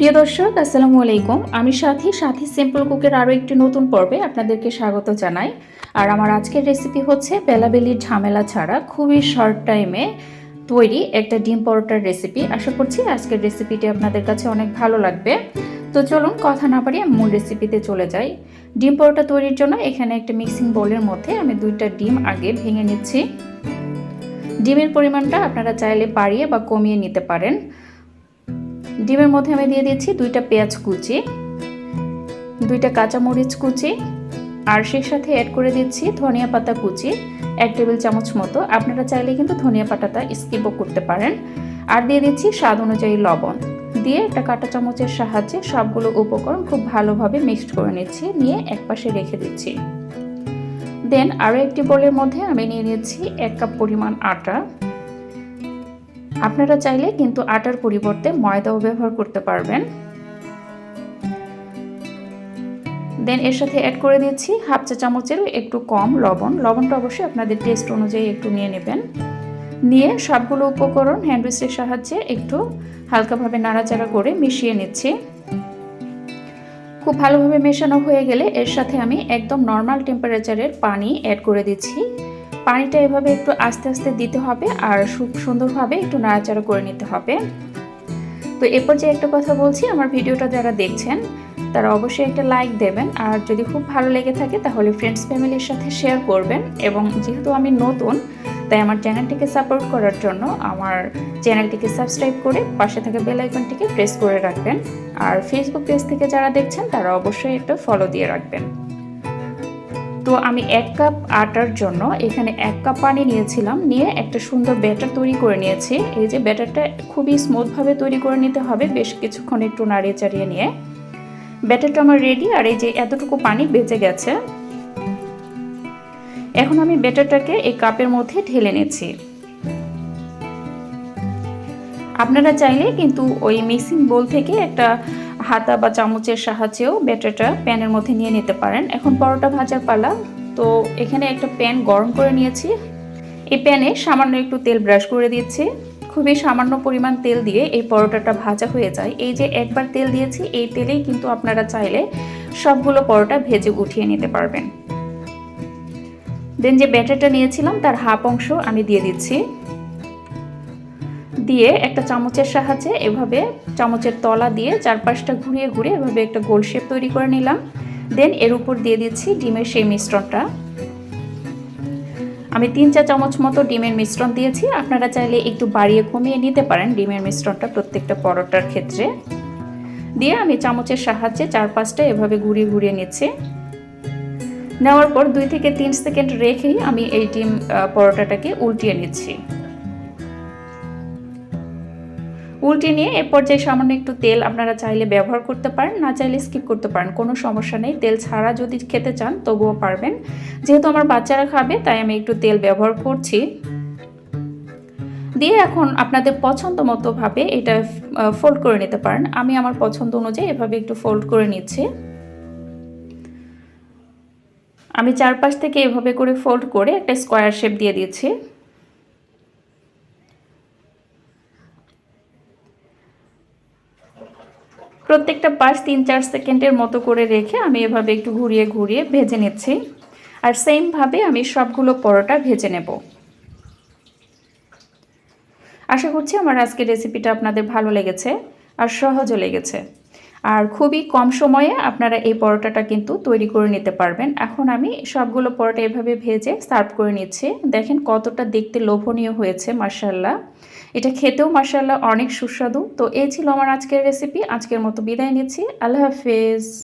প্রিয় দর্শক, আসসালামু আলাইকুম। আমি সাথী সাথী সিম্পল কুকের আরও একটি নতুন পর্বে আপনাদেরকে স্বাগত জানাই। আর আমার আজকের রেসিপি হচ্ছে বেলাবেলির ঝামেলা ছাড়া খুবই শর্ট টাইমে তৈরি একটা ডিম পরোটার রেসিপি আশা করছি আজকের রেসিপিটি আপনাদের কাছে অনেক ভালো লাগবে। তো চলুন কথা না পারি আমি মূল রেসিপিতে চলে যাই। ডিম পরোটা তৈরির জন্য এখানে একটা মিক্সিং বোলের মধ্যে আমি দুইটা ডিম আগে ভেঙে নিচ্ছি। ডিমের পরিমাণটা আপনারা চাইলে বাড়িয়ে বা কমিয়ে নিতে পারেন। ডিমের মধ্যে আমি দিয়ে দিচ্ছি দুইটা পেঁয়াজ কুচি, দুইটা কাঁচামরিচ কুচি, আর সেই সাথে অ্যাড করে দিচ্ছি ধনিয়া পাতা কুচি, এক টেবিল চামচ মতো। আপনারা চাইলে কিন্তু ধনিয়া পাতাটা স্কিপও করতে পারেন। আর দিয়ে দিচ্ছি স্বাদ অনুযায়ী লবণ। দিয়ে একটা কাঁটা চামচের সাহায্যে সবগুলো উপকরণ খুব ভালোভাবে মিক্সড করে নিচ্ছি, নিয়ে একপাশে রেখে দিচ্ছি। দেন আরও একটি বোলের মধ্যে আমি নিয়ে নিচ্ছি এক কাপ পরিমাণ আটা। আপনারা চাইলে কিন্তু আটার পরিবর্তে ময়দাও ব্যবহার করতে পারবেন। দেন এর সাথে অ্যাড করে দিচ্ছি হাফ চা চামচের একটু কম লবণ। লবণটা অবশ্যই আপনাদের টেস্ট অনুযায়ী একটু নিয়ে নেবেন। নিয়ে সবগুলো উপকরণ হ্যান্ড উইচের সাহায্যে একটু হালকাভাবে নাড়াচাড়া করে মিশিয়ে নিচ্ছি। খুব ভালোভাবে মেশানো হয়ে গেলে এর সাথে আমি একদম নর্মাল টেম্পারেচারের পানি অ্যাড করে দিচ্ছি। পানিটা এভাবে একটু আস্তে আস্তে দিতে হবে আর খুব সুন্দরভাবে একটু নাড়াচাড়া করে নিতে হবে। তো এরপর যে একটা কথা বলছি, আমার ভিডিওটা যারা দেখছেন, তারা অবশ্যই একটা লাইক দেবেন। আর যদি খুব ভালো লেগে থাকে, তাহলে ফ্রেন্ডস ফ্যামিলির সাথে শেয়ার করবেন। এবং যেহেতু আমি নতুন, তাই আমার চ্যানেলটিকে সাপোর্ট করার জন্য আমার চ্যানেলটিকে সাবস্ক্রাইব করে পাশে থাকা বেল আইকনটিকে প্রেস করে রাখবেন। আর ফেসবুক পেজ থেকে যারা দেখছেন, তারা অবশ্যই একটা ফলো দিয়ে রাখবেন। তো আমি এক কাপ আটার জন্য এখানে এক কাপ পানি নিয়েছিলাম। নিয়ে একটা সুন্দর ব্যাটার তৈরি করে নিয়েছি। এই যে ব্যাটারটা খুবই স্মুথভাবে তৈরি করে নিতে হবে। বেশ কিছুক্ষণ একটু নাড়িয়ে চাড়িয়ে নিয়ে। ব্যাটারটা আমার রেডি আর এই যে এতটুকু পানি বেঁচে গেছে। এখন আমি ব্যাটারটাকে এই কাপের মধ্যে ঢেলে নিচ্ছি। আপনারা চাইলে কিন্তু ওই মিক্সিং বোল থেকে একটা হাতা বা চামচের সাহায্যেও ব্যাটারটা প্যানের মধ্যে নিয়ে নিতে পারেন। এখন পরোটা ভাজার পালা। তো এখানে একটা প্যান গরম করে নিয়েছি। এই প্যানে সামান্য একটু তেল ব্রাশ করে দিচ্ছি খুবই সামান্য পরিমাণ তেল দিয়ে এই পরোটাটা ভাজা হয়ে যায়। এই যে একবার তেল দিয়েছি, এই তেলেই কিন্তু আপনারা চাইলে সবগুলো পরোটা ভেজে উঠিয়ে নিতে পারবেন। দেন যে ব্যাটারটা নিয়েছিলাম, তার হাফ অংশ আমি দিয়ে দিচ্ছি। দিয়ে একটা চামচের সাহায্যে এভাবে চামচের তলা দিয়ে চারপাশটা ঘুরিয়ে ঘুরিয়ে এভাবে একটা গোল শেপ তৈরি করে নিলাম। দেন এর উপর দিয়ে দিচ্ছি ডিমের সেই মিশ্রণটা। আমি তিন চা চামচ মতো ডিমের মিশ্রণ দিয়েছি। আপনারা চাইলে একটু বাড়িয়ে কমিয়ে নিতে পারেন ডিমের মিশ্রণটা প্রত্যেকটা পরোটার ক্ষেত্রে। দিয়ে আমি চামচের সাহায্যে চার পাঁচটা এভাবে ঘুরিয়ে ঘুরিয়ে নিচ্ছি। নেওয়ার পর দুই থেকে তিন সেকেন্ড রেখেই আমি এই ডিম পরোটাটাকে উল্টিয়ে নিচ্ছি। উল্টে নিয়ে এর পর্যায়ে সামান্য একটু তেল আপনারা চাইলে ব্যবহার করতে পারেন, না চাইলে স্কিপ করতে পারেন, কোনো সমস্যা নেই। তেল ছাড়া যদি খেতে চান তবুও পারবেন। যেহেতু আমার বাচ্চারা খাবে, তাই আমি একটু তেল ব্যবহার করছি। দিয়ে এখন আপনাদের পছন্দ মতোভাবে এটা ফোল্ড করে নিতে পারেন। আমি আমার পছন্দ অনুযায়ী এভাবে একটু ফোল্ড করে নিচ্ছি। আমি চারপাশ থেকে এভাবে করে ফোল্ড করে একটা স্কোয়ার শেপ দিয়ে দিচ্ছি। প্রত্যেকটা পাশ তিন চার সেকেন্ডের মতো করে রেখে আমি এভাবে একটু ঘুরিয়ে ঘুরিয়ে ভেজে নিচ্ছি। আর সেমভাবে আমি সবগুলো পরোটা ভেজে নেব। আশা করছি আমার আজকের রেসিপিটা আপনাদের ভালো লেগেছে আর সহজও লেগেছে। আর খুবই কম সময়ে আপনারা এই পরোটাটা কিন্তু তৈরি করে নিতে পারবেন। এখন আমি সবগুলো পরোটা এভাবে ভেজে সার্ভ করে নিচ্ছি। দেখেন কতটা দেখতে লোভনীয় হয়েছে মার্শাল্লাহ এটা খেতেও মার্শাল্লাহ অনেক সুস্বাদু। তো এই ছিল আমার আজকের রেসিপি আজকের মতো বিদায় নিচ্ছি। আল্লাহ হাফেজ।